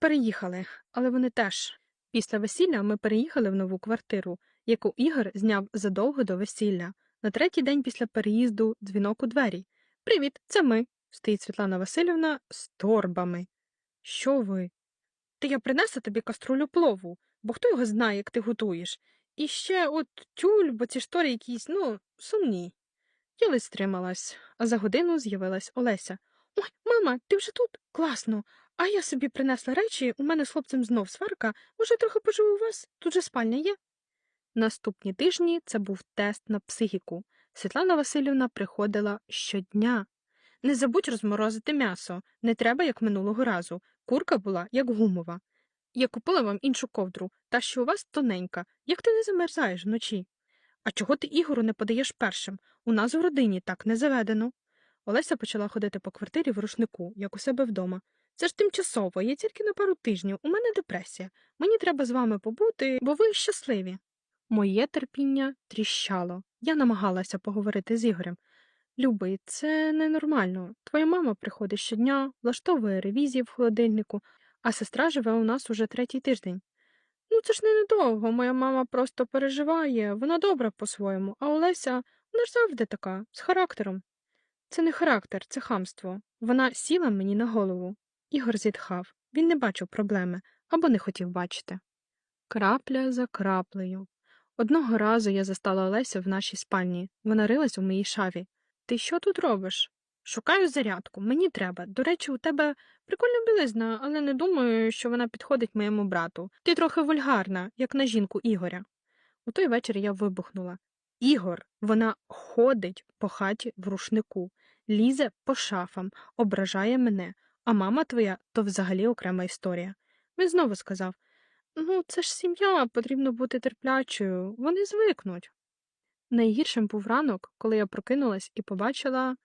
переїхали, але вони теж. Після весілля ми переїхали в нову квартиру, яку Ігор зняв задовго до весілля. На третій день після переїзду дзвінок у двері. Привіт, це ми. стоїть Світлана Васильівна з торбами. Що ви? Та я принесла тобі каструлю плову, бо хто його знає, як ти готуєш. І ще от тюль, бо ці штори якісь, ну, сумні. Я стрималась, а за годину з'явилась Олеся. Ой, мама, ти вже тут? Класно. А я собі принесла речі, у мене з хлопцем знов сварка, може, трохи поживу у вас? Тут же спальня є. Наступні тижні це був тест на психіку. Світлана Васильівна приходила щодня. Не забудь розморозити м'ясо, не треба, як минулого разу. Курка була, як гумова. Я купила вам іншу ковдру, та що у вас тоненька. Як ти не замерзаєш вночі? А чого ти Ігору не подаєш першим? У нас в родині так не заведено. Олеся почала ходити по квартирі в рушнику, як у себе вдома. Це ж тимчасово, я тільки на пару тижнів. У мене депресія. Мені треба з вами побути, бо ви щасливі. Моє терпіння тріщало. Я намагалася поговорити з Ігорем. Любий, це ненормально. Твоя мама приходить щодня, влаштовує ревізії в холодильнику, а сестра живе у нас уже третій тиждень. Ну, це ж не недовго. Моя мама просто переживає, вона добра по-своєму, а Олеся, вона ж завжди така, з характером. Це не характер, це хамство. Вона сіла мені на голову. Ігор зітхав. Він не бачив проблеми або не хотів бачити. Крапля за краплею. Одного разу я застала Олесю в нашій спальні. Вона рилась у моїй шаві. Ти що тут робиш? Шукаю зарядку, мені треба. До речі, у тебе прикольна білизна, але не думаю, що вона підходить моєму брату. Ти трохи вульгарна, як на жінку Ігоря. У той вечір я вибухнула. Ігор, вона ходить по хаті в рушнику, лізе по шафам, ображає мене, а мама твоя то взагалі окрема історія. Він знову сказав Ну, це ж сім'я, потрібно бути терплячою, вони звикнуть. Найгіршим був ранок, коли я прокинулась і побачила